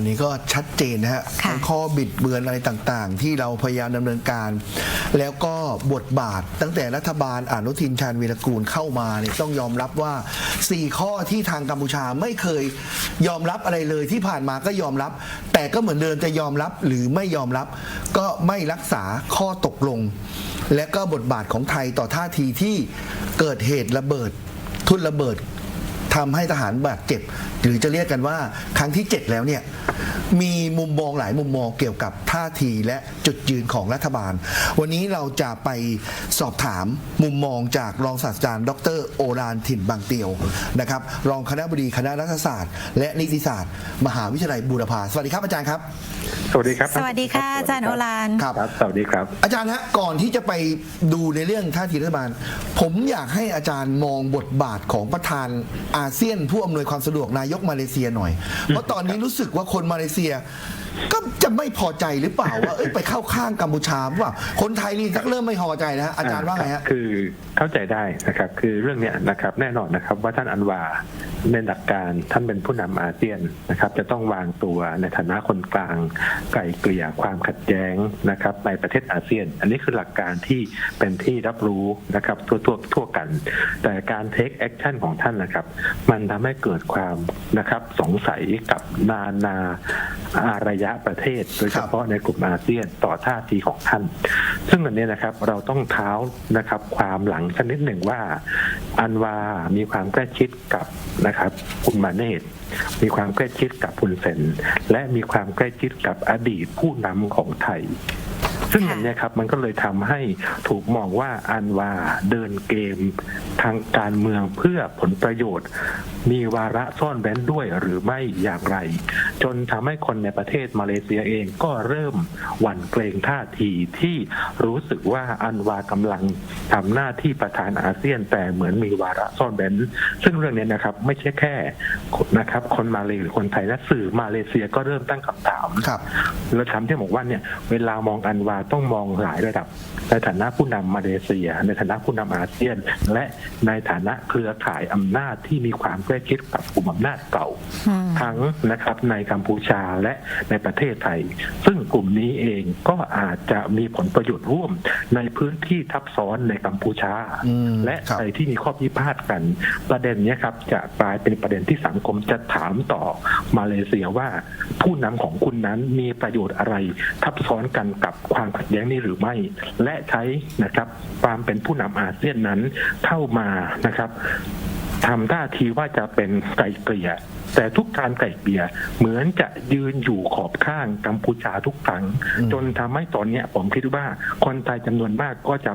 อันนี้ก็ชัดเจนนะฮะค่ะทั้งข้อบิดเบือนอะไรต่างๆ ที่เราพยายามดำเนินการ แล้วก็บทบาทตั้งแต่รัฐบาลอนุทินชาญวีรกูลเข้ามาเนี่ยต้องยอมรับว่า 4 ข้อที่ทางกัมพูชาไม่เคยยอมรับอะไรเลยที่ผ่านมาก็ยอมรับ แต่ก็เหมือนเดิมจะยอมรับหรือไม่ยอมรับ ก็ไม่รักษาข้อตกลง และก็บทบาทของไทยต่อท่าทีที่เกิดเหตุระเบิด ทุนระเบิดทำให้ทหารบาดเจ็บ หรือจะเรียกกันว่าครั้งที่ 7 แล้วเนี่ยมีมุมมองหลายมุมมองเกี่ยวกับท่าทีและจุดยืนของรัฐบาล วันนี้เราจะไปสอบถามมุมมองจากรองศาสตราจารย์ ดรโอรานถิ่นบางเตียวนะครับรองคณะบดีคณะรัฐศาสตร์ และนิติศาสตร์ มหาวิทยาลัยบูรพาสวัสดีครับอาจารย์ครับ สวัสดีครับ สวัสดีค่ะอาจารย์โอลานครับครับ สวัสดีครับ อาจารย์ฮะก่อนที่จะไปดูในเรื่องท่าทีรัฐบาล ผมอยากให้อาจารย์มองบทบาทของประธานอาเซียนผู้อำนวยความสะดวกนายยกมาเลเซียหน่อย เพราะตอนนี้รู้สึกว่าคนมาเลเซีย ก็จะไม่พอใจหรือเปล่าว่าเอ้ยไปเข้าข้างกัมพูชาหรือเปล่าคนไทยนี่ชักเริ่มไม่พอใจนะอาจารย์ว่าไงฮะคือเข้าใจได้นะครับคือเรื่องเนี้ยนะครับแน่นอนนะครับว่าท่านอันวาในหลักการท่านเป็นผู้นำอาเซียนนะครับจะต้องวางตัวในฐานะคนกลางไกลเกลี่ยความขัดแย้งนะครับในประเทศอาเซียน อันนี้คือหลักการที่เป็นที่รับรู้นะครับทั่วทั่วทั่วกัน แต่การเทคแอคชั่นของท่านนะครับ มันทำให้เกิดความนะครับสงสัยกับนานาอารยะประเทศ โดยเฉพาะในกลุ่มอาเซียนต่อท่าทีของท่าน ซึ่งอันนี้นะครับเราต้องเท้านะครับความหลังสักนิดหนึ่งว่า อันวา มีความใกล้ชิดกับนะครับคุณมาเนตมีความใกล้ชิดกับคุณเซนและมีความใกล้ชิดกับอดีตผู้นำของไทยซึ่งอันนี้ครับมันก็เลยทำให้ถูกมองว่าอันวาเดินเกมทางการเมืองเพื่อผลประโยชน์ มีวาระซ่อนเร้นด้วยหรือไม่อย่างไร จนทำให้คนในประเทศมาเลเซียเองก็เริ่มหวั่นเกรงท่าทีที่รู้สึกว่าอันวากำลังทำหน้าที่ประธานอาเซียน แต่เหมือนมีวาระซ่อนเร้นซึ่งเรื่องนี้นะครับไม่ใช่แค่นะครับคนมาเลหรือคนไทยและสื่อมาเลเซียก็เริ่มตั้งคำถามครับแล้วถามที่บอกว่าเนี่ยเวลามองอันวาต้องมองหลายระดับ ในฐานะผู้นำมาเลเซีย ในฐานะผู้นำอาเซียน และในฐานะเครือข่ายอำนาจที่มีความใกล้ชิดกับกลุ่มอำนาจเก่าอืมทั้งนะครับในกัมพูชาและในประเทศไทย ซึ่งกลุ่มนี้เองก็อาจจะมีผลประโยชน์ร่วมในพื้นที่ทับซ้อนในกัมพูชาอืมและครับในที่มีข้อพิพาทกัน ประเด็นเนี้ยครับจะกลายเป็นประเด็นที่สังคมจะถามต่อมาเลเซียว่า ผู้นำของคุณนั้นมีประโยชน์อะไรทับซ้อนกันกับความขัดแย้งนี้หรือไม่ และใช้นะครับความเป็นผู้นำอาเซียนนั้นเข้ามานะครับ ทำท่าทีว่าจะเป็นไกลเกลี่ย แต่ทุกการไกล่เกลี่ยเหมือนจะยืนอยู่ขอบข้างกัมพูชาทุกครั้งอืมจนทำให้ตอนเนี้ยผมคิดว่าคนไทยจำนวนมากก็จะ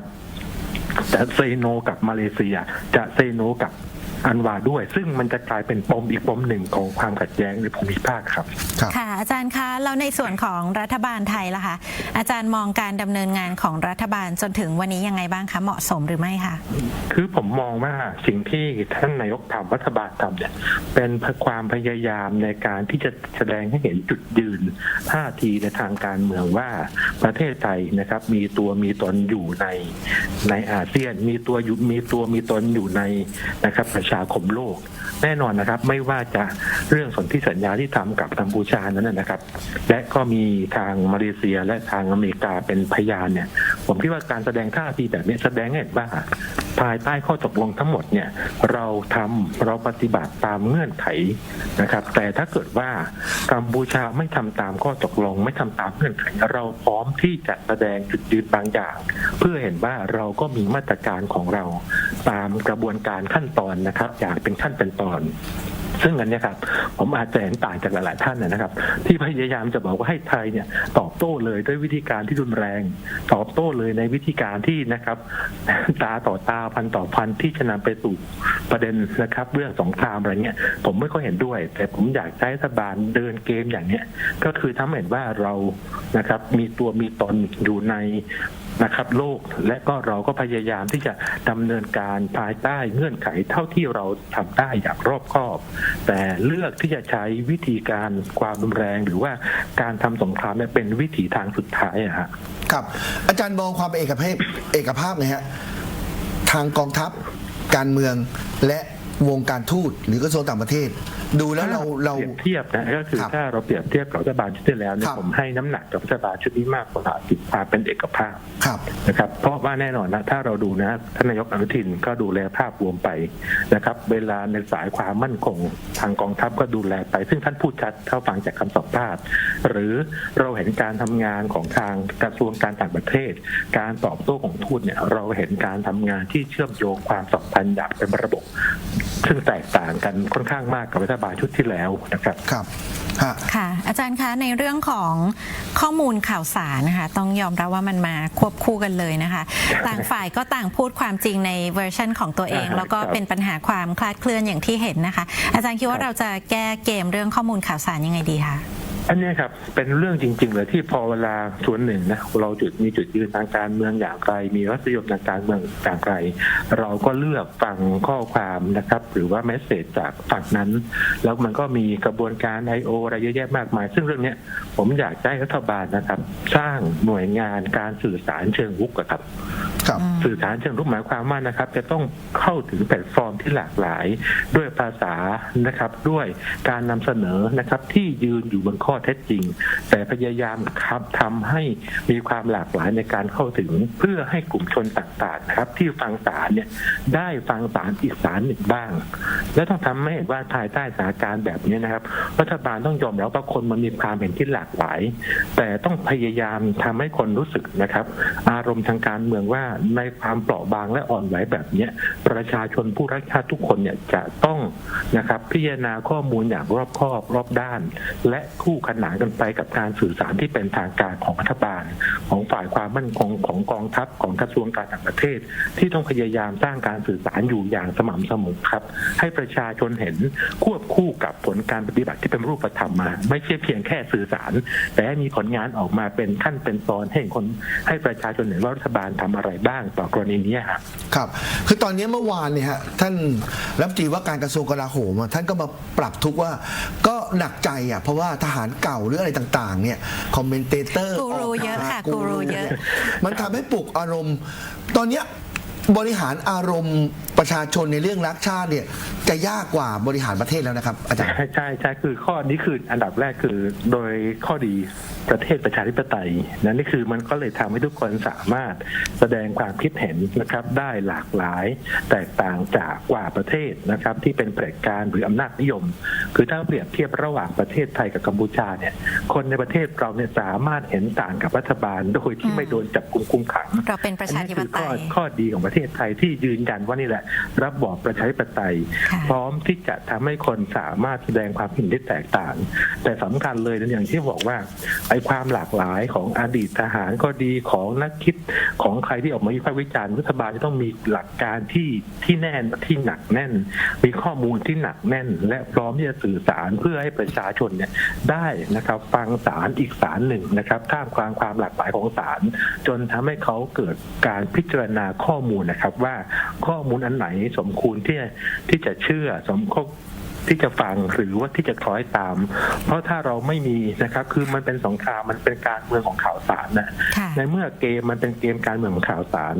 จะเซโนกับมาเลเซีย จะเซโนกับ อันวาด้วย ซึ่งมันจะกลายเป็นปมอีกปมหนึ่งของความขัดแย้งในภูมิภาคครับครับค่ะอาจารย์คะแล้วในส่วนของรัฐบาลไทยล่ะคะอาจารย์มองการดำเนินงานของรัฐบาลจนถึงวันนี้ยังไงบ้างคะเหมาะสมหรือไม่คะคือผมมองว่าสิ่งที่ท่านนายกทำรัฐบาลทำเนี่ยเป็นความพยายามในการที่จะแสดงให้เห็นจุดยืนท่าทีในทางการเมืองว่าประเทศไทยนะครับ มีตัวมีตนอยู่ในในอาเซียน มีตัวอยู่มีตัวมีตนอยู่ในนะครับประชาคมโลก แน่นอนนะครับ ไม่ว่าจะเรื่องสนธิสัญญาที่ทำกับกัมพูชานั้นนะนะครับ และก็มีทางมาเลเซียและทางอเมริกาเป็นพยานเนี่ย ผมคิดว่าการแสดงท่าทีแบบนี้แสดงให้เห็นว่า ภายใต้ข้อตกลงทั้งหมดเนี่ยเราทำเราปฏิบัติตามเงื่อนไขนะครับ แต่ถ้าเกิดว่ากัมพูชาไม่ทำตามข้อตกลง ไม่ทำตามเงื่อนไข เราพร้อมที่จะแสดงจุดยืนบางอย่าง เพื่อเห็นว่าเราก็มีมาตรการของเราตามกระบวนการขั้นตอนนะครับ อย่างเป็นขั้นเป็นตอน ซึ่งอันเนี้ยครับผมอาจจะเห็นต่างจากหลายๆท่านนะครับ ที่พยายามจะบอกว่าให้ไทยเนี่ยตอบโต้เลยด้วยวิธีการที่รุนแรง ตอบโต้เลยในวิธีการที่นะครับตาต่อตาพันต่อพันที่จะนำไปสู่ประเด็นนะครับ เรื่องสงครามอะไรเงี้ยผมไม่ค่อยเห็นด้วย แต่ผมอยากใช้รัฐบาลเดินเกมอย่างเนี้ยก็คือทำให้เห็นว่าเรานะครับมีตัวมีตนอยู่ใน นะครับโลกและก็เราก็พยายามที่จะดำเนินการภายใต้เงื่อนไขเท่าที่เราทำได้อย่างรอบคอบ แต่เลือกที่จะใช้วิธีการความรุนแรงหรือว่าการทำสงครามเนี่ยเป็นวิถีทางสุดท้ายอะฮะครับ อาจารย์มองความเป็นเอกภาพเอกภาพนะฮะทางกองทัพการเมืองและ วงการทูตหรือกระทรวงต่างประเทศ ดูแล้วเราเราเปรียบเทียบนะก็คือครับถ้าเราเปรียบเทียบกับรัฐบาลชุดที่แล้วเนี่คยรับผมให้น้ำหนักกับรัฐบาลชุดนี้มากกว่าติดความเป็นเอกภาพครับนะครับ เพราะว่าแน่นอนนะถ้าเราดูนะท่านนายกอนุทินก็ดูแลภาพรวมไปนะครับ เวลาในสายความมั่นคงทางกองทัพก็ดูแลไป ซึ่งท่านพูดชัดเท่าฟังจากคำสัมภาษณ์หรือเราเห็นการทำงานของทางกระทรวงการต่างประเทศ การตอบโต้ของทูตเนี่ยเราเห็นการทำงานที่เชื่อมโยงความสัมพันธ์อย่างเป็นระบบ ซึ่งแตกต่างกันค่อนข้างมากกับรัฐบาลชุดที่แล้วนะครับ ครับฮะ ค่ะ อาจารย์คะในเรื่องของข้อมูลข่าวสารนะคะต้องยอมรับว่ามันมาควบคู่กันเลยนะคะ ต่างฝ่ายก็ต่างพูดความจริงในเวอร์ชันของตัวเอง อ่าแล้วก็ครับ เป็นปัญหาความคลาดเคลื่อนอย่างที่เห็นนะคะ อาจารย์คิดว่าครับเราจะแก้เกมเรื่องข้อมูลข่าวสารยังไงดีคะ อันนี้ครับเป็นเรื่องจริง ๆเลยที่พอเวลาส่วนหนึ่งนะเราจุดมีจุดยืนทางการเมืองอย่างไร มีรัฐยมทางการเมืองอย่างไร เราก็เลือกฟังข้อความนะครับ หรือว่าเมสเซจจากฝั่งนั้น แล้วมันก็มีกระบวนการ I.O. อะไรเยอะแยะมากมาย ซึ่งเรื่องนี้ผมอยากให้รัฐบาลนะครับ สร้างหน่วยงานการสื่อสารเชิงรุกอะครับ ครับ สื่อสารเชิงรุกหมายความว่านะครับ จะต้องเข้าถึงแพลตฟอร์มที่หลากหลาย ด้วยภาษานะครับ ด้วยการนำเสนอนะครับที่ยืนอยู่บนข้อเท็จจริง แต่พยายามครับทำให้มีความหลากหลายในการเข้าถึง เพื่อให้กลุ่มชนต่างๆนะครับ ที่ฟังสารเนี่ยได้ฟังสารอีกสารหนึ่งบ้าง และต้องทำให้เห็นว่าภายใต้สถานการณ์แบบนี้นะครับรัฐบาลต้องยอมรับว่าคนมันมีความเห็นที่หลากหลาย แต่ต้องพยายามทำให้คนรู้สึกนะครับ อารมณ์ทางการเมืองว่าในความเปราะบางและอ่อนไหวแบบนี้ประชาชนผู้รักชาติทุกคนเนี่ยจะต้องนะครับพิจารณาข้อมูลอย่างรอบคอบรอบด้าน และคู่ขนานกันไปกับการสื่อสารที่เป็นทางการของรัฐบาล ของฝ่ายความมั่นคงของกองทัพของกระทรวงการต่างประเทศ ที่ต้องพยายามสร้างการสื่อสารอยู่อย่างสม่ำเสมอครับ ให้ประชาชนเห็นควบคู่กับผลการปฏิบัติที่เป็นรูปธรรมมา ไม่ใช่เพียงแค่สื่อสาร แต่ให้มีผลงานออกมาเป็นขั้นเป็นตอนให้คนให้ประชาชนเห็นว่ารัฐบาลทำอะไรบ้างต่อกรณีนี้ครับครับ คือตอนนี้เมื่อวานเนี่ยฮะท่านรัฐมนตรีว่าการกระทรวงกลาโหมอะท่านก็มาปรับทุกข์ว่าก็หนักใจอะเพราะว่าทหารเก่าหรืออะไรต่าง ๆ เนี่ยคอมเมนเตเตอร์กูรูเยอะค่ะกูรูเยอะ มันทำให้ปลุกอารมณ์ ตอนเนี้ยบริหารอารมณ์ ประชาชนในเรื่องรักชาติเนี่ยจะยากกว่าบริหารประเทศแล้วนะครับ อาจารย์ ใช่ใช่ใช่คือข้อนี้คืออันดับแรกคือโดยข้อดีประเทศประชาธิปไตยนั่นนี่คือมันก็เลยทำให้ทุกคนสามารถแสดงความคิดเห็นนะครับได้หลากหลายแตกต่างจากกว่าประเทศนะครับที่เป็นเผด็จการหรืออำนาจนิยม คือถ้าเปรียบเทียบระหว่างประเทศไทยกับกัมพูชาเนี่ยคนในประเทศเราเนี่ยสามารถเห็นต่างกับรัฐบาลโดยที่ไม่โดนจับกุมคุมขังเราเป็นประชาธิปไตอันยนี้คือข้อข้อดีของประเทศไทยที่ยืนยันว่านี่แหละรับบอบประชาธิปไตยค่ะพร้อมที่จะทำให้คนสามารถแสดงความเห็นที่แตกต่าง แต่สำคัญเลยนะอย่างที่บอกว่าไอ้ความหลากหลายของอดีตทหารก็ดีของนักคิดของใครที่ออกมาวิพากษ์วิจารณ์รัฐบาลจะต้องมีหลักการที่ที่แน่นที่หนักแน่น มีข้อมูลที่หนักแน่น และพร้อมที่จะสื่อสารเพื่อให้ประชาชนเนี่ยได้นะครับฟังสารอีกสารหนึ่งนะครับท่ามกลางความหลากหลายของสาร จนทำให้เขาเกิดการพิจารณาข้อมูลนะครับว่าข้อมูลอันไหนสมควรที่ที่จะเชื่อสมควร ที่จะฟังหรือว่าที่จะคล้อยตาม เพราะถ้าเราไม่มีนะครับ คือมันเป็นสงครามมันเป็นการเมืองของข่าวสารนะค่ะในเมื่อเกมมันเป็นเกมการเมืองของข่าวสาร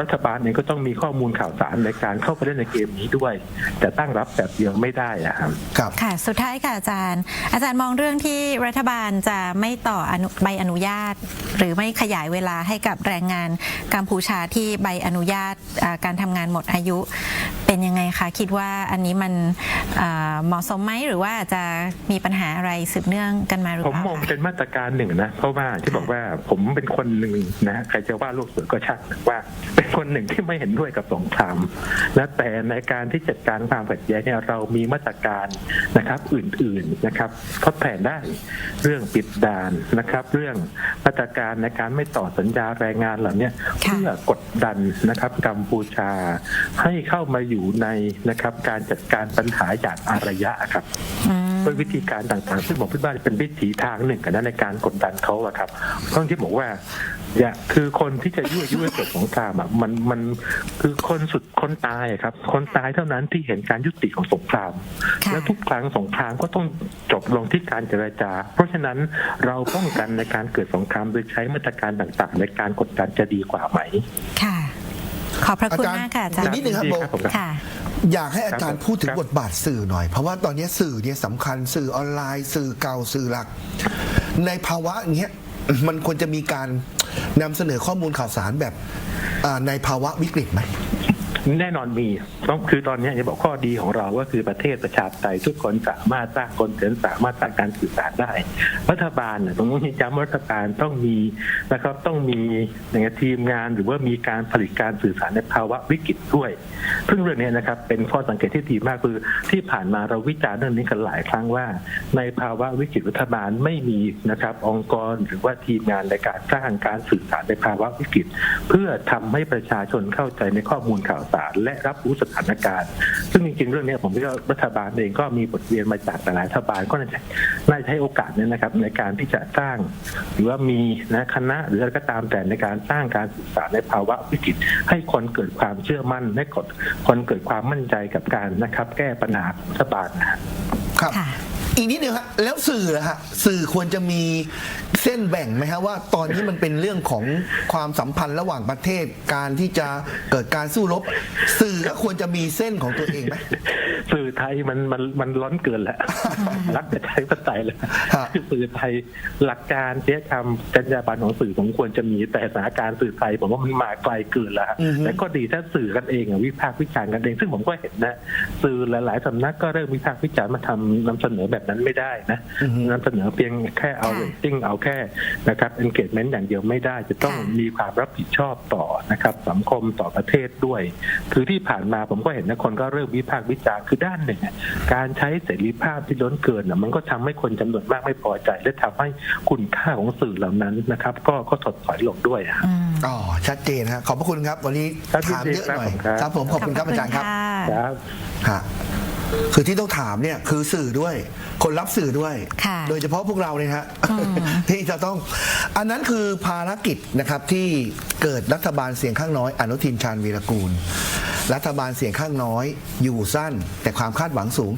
รัฐบาลเองก็ต้องมีข้อมูลข่าวสารในการเข้าไปเล่นในเกมนี้ด้วย แต่ตั้งรับแบบเดียวไม่ได้อะครับครับค่ะ สุดท้ายค่ะอาจารย์ อาจารย์มองเรื่องที่รัฐบาลจะไม่ต่ออนุใบอนุญาต หรือไม่ขยายเวลาให้กับแรงงานกัมพูชาที่ใบอนุญาตอ่าการทำงานหมดอายุเป็น ยังไงคะคิดว่าอันนี้มันอ่าเหมาะสมไหมหรือว่าจะมีปัญหาอะไรสืบเนื่องกันมาหรือผมเปล่ามองคะเป็นมาตรการหนึ่งนะเพราะว่าที่บอกว่าผมเป็นคนหนึ่งนะใครจะว่าโลกสวยก็ช่างว่า เป็นคนหนึ่งที่ไม่เห็นด้วยกับสงครามและแต่ในการที่จัดการความขัดแย้งเนี่ยเรามีมาตรการนะครับอื่นๆนะครับทดแทนได้เรื่องปิดด่านนะครับ เรื่องมาตรการในการไม่ต่อสัญญาแรงงานเหล่าเนี้ยค่ะเพื่อกดดันนะครับกัมพูชาให้เข้ามาอยู่ในนะครับการจัดการปัญหาอย่างอารยะครับอืมด้วยวิธีการต่างๆ ซึ่งผมคิดว่าเป็นวิถีทางหนึ่งกันนะในการกดดันเขาอะครับเพราะที่บอกว่าอย่าคือคนที่จะยั่วยุให้เกิดสงครามอะมันมันคือคนสุดคนตายอะครับ คนตายเท่านั้นที่เห็นการยุติของสงครามค่ะแล้วทุกครั้งสงครามก็ต้องจบลงที่การเจรจา เพราะฉะนั้นเราป้องกันในการเกิดสงครามโดยใช้มาตรการต่างๆ ในการกดดันจะดีกว่าไหมค่ะ ขอบพระคุณอาจารย์มากค่ะอาจารอีกย์ นิดนึงครับครับผม ค่ะ อยากให้อาจารย์พูดถึงครับ บทบาทสื่อหน่อย เพราะว่าตอนนี้สื่อเนี่ยสำคัญสื่อออนไลน์ สื่อเก่าสื่อหลัก ในภาวะเนี้ยมันควรจะมีการนำเสนอข้อมูลข่าวสารแบบอ่าในภาวะวิกฤตไหม แน่นอนมีต้องคือตอนนี้จะบอกข้อดีของเราก็คือประเทศประชาธิปไตยทุกคนสามารถสร้างคนเกินสามารถสร้างการสื่อสารได้ รัฐบาลเนี่ยตรงนี้ย้ำรัฐบาลต้องมีนะครับต้องมีอย่างทีมงานหรือว่ามีการผลิตการสื่อสารในภาวะวิกฤตด้วยซึ่งเรื่องนี้นะครับเป็นข้อสังเกตที่ดีมากคือที่ผ่านมาเราวิจารณ์เรื่องนี้กันหลายครั้งว่า ในภาวะวิกฤตรัฐบาลไม่มีนะครับองค์กรหรือว่าทีมงานในการสร้างการสื่อสารในภาวะวิกฤต เพื่อทำให้ประชาชนเข้าใจในข้อมูลข่าวสารและรับรู้สถานการณ์ ซึ่งจริงๆเรื่องนี้ผมคิดว่ารัฐบาลเองก็มีบทเรียนมาจากหลายรัฐบาลก็น่าจะน่าจะใช้โอกาสเนี้นะครับในการที่จะสร้าง หรือว่ามีนะคณะหรืออะไรก็ตามแต่ในการสร้างการสื่อสารในภาวะวิกฤตให้คนเกิดความเชื่อมั่นให้คนคนเกิดความมั่นใจกับการนะครับ แก้ปัญหาของรัฐบาลนะครับ อีกนิดนึงฮะแล้วสื่ออะฮะสื่อควรจะมีเส้นแบ่งไหมฮะว่าตอนนี้มันเป็นเรื่องของความสัมพันธ์ระหว่างประเทศการที่จะเกิดการสู้รบ สื่อก็ควรจะมีเส้นของตัวเองไหมสื่อไทยมันมันมันล้นเกินแล้วรักแต่ไทยประไตยเลยฮะคือสื่อไทยหลักการเสียธรรมจรรยาบรรณของสื่อผมควรจะมีแต่สถานการณ์สื่อไทยผมว่ามันมาไกลเกินแล้วฮะอือฮึแต่ก็ดีถ้าสื่อกันเองอะวิพากษ์วิจารณ์กันเอง ซึ่งผมก็เห็นนะ สื่อหลาย ๆสำนักก็เริ่มวิพากษ์วิจารณ์มาทำนำเสนอแบบนั้นไม่ได้นะนำเสนอเพียงแค่เอาค่ะเรตติ้งเอาแค่นะครับ engagement อย่างเดียวไม่ได้ จะต้องค่ะมีความรับผิดชอบต่อนะครับสังคมต่อประเทศด้วย คือที่ผ่านมาผมก็เห็นนะคนก็เริ่มวิพากษ์วิจารณ์คือด้านหนึ่งอะการใช้เสรีภาพที่ล้นเกินอะมันก็ทำให้คนจำนวนมากไม่พอใจ และทำให้คุณค่าของสื่อเหล่านั้นนะครับ ก็ก็ถดถอยลงด้วยอะอืมอ๋อชัดเจนฮะขอบพระคุณครับ วันนี้ครับถามเยอะหน่อยยินดีครับครับผมขอบคุณครับอาจารย์ครับครับฮะ คือที่ต้องถามเนี่ยคือสื่อด้วย คนรับสื่อด้วย ค่ะโดยเฉพาะพวกเราเนี่ยฮะที่จะต้อง อันนั้นคือภารกิจนะครับที่เกิดรัฐบาลเสียงข้างน้อย อนุทินชาญวีรกูล รัฐบาลเสียงข้างน้อย อยู่สั้น แต่ความคาดหวังสูง